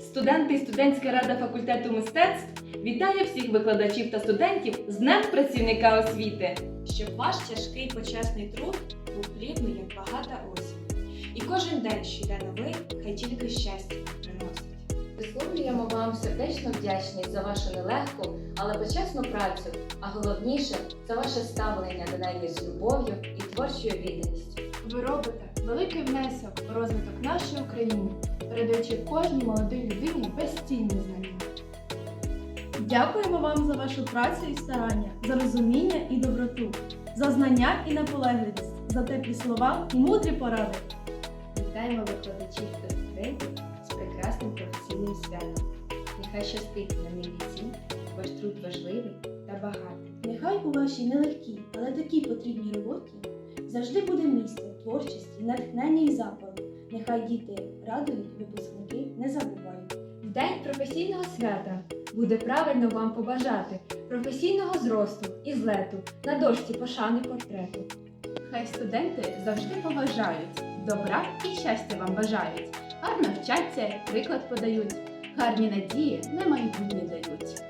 Студенти і студентська рада факультету мистецтв вітає всіх викладачів та студентів з Днем працівника освіти. щоб ваш тяжкий почесний труд був плідний, як багата осінь. І кожен день, що йде новий, хай тільки щастя приносить. Висловлюємо вам сердечну вдячність за вашу нелегку, але почесну працю, а головніше за ваше ставлення до неї з любов'ю і творчою відданістю. Ви робите великий внесок у розвиток нашої України, передаючи кожній молодій людині безцінні знання. Дякуємо вам за вашу працю і старання, за розуміння і доброту, за знання і наполегливість, за теплі слова і мудрі поради. Вітаємо викладачів та студентів з прекрасним професійним святом. Нехай щастить на ній віці, ваш труд важливий та багатий. Нехай у вашій нелегкій, але такій потрібній роботі завжди буде місце творчості, натхнення і запалу. Нехай діти радують, випускники не забувають. В день професійного свята буде правильно вам побажати професійного зросту і злету на дошці пошани портрету. Хай студенти завжди поважають, добра і щастя вам бажають, гарно вчаться, приклад подають, гарні надії на майбутнє дають.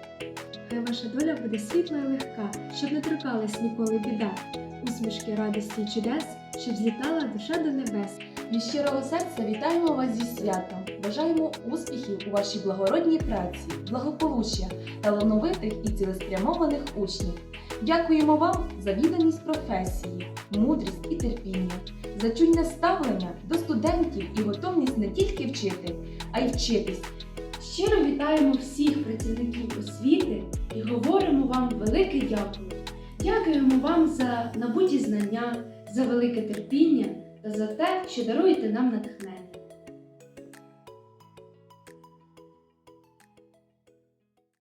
Хай ваша доля буде світла і легка, щоб не торкалась ніколи біда. Усмішки радості і чудес, щоб злітала душа до небес. Від щирого серця вітаємо вас зі святом. Бажаємо успіхів у вашій благородній праці, благополуччя, талановитих і цілеспрямованих учнів. Дякуємо вам за відданість професії, мудрість і терпіння, за чуйне ставлення до студентів і готовність не тільки вчити, а й вчитись. Щиро вітаємо всіх працівників освіти і говоримо вам велике дякую. Дякуємо вам за набуті знання, за велике терпіння та за те, що даруєте нам натхнення.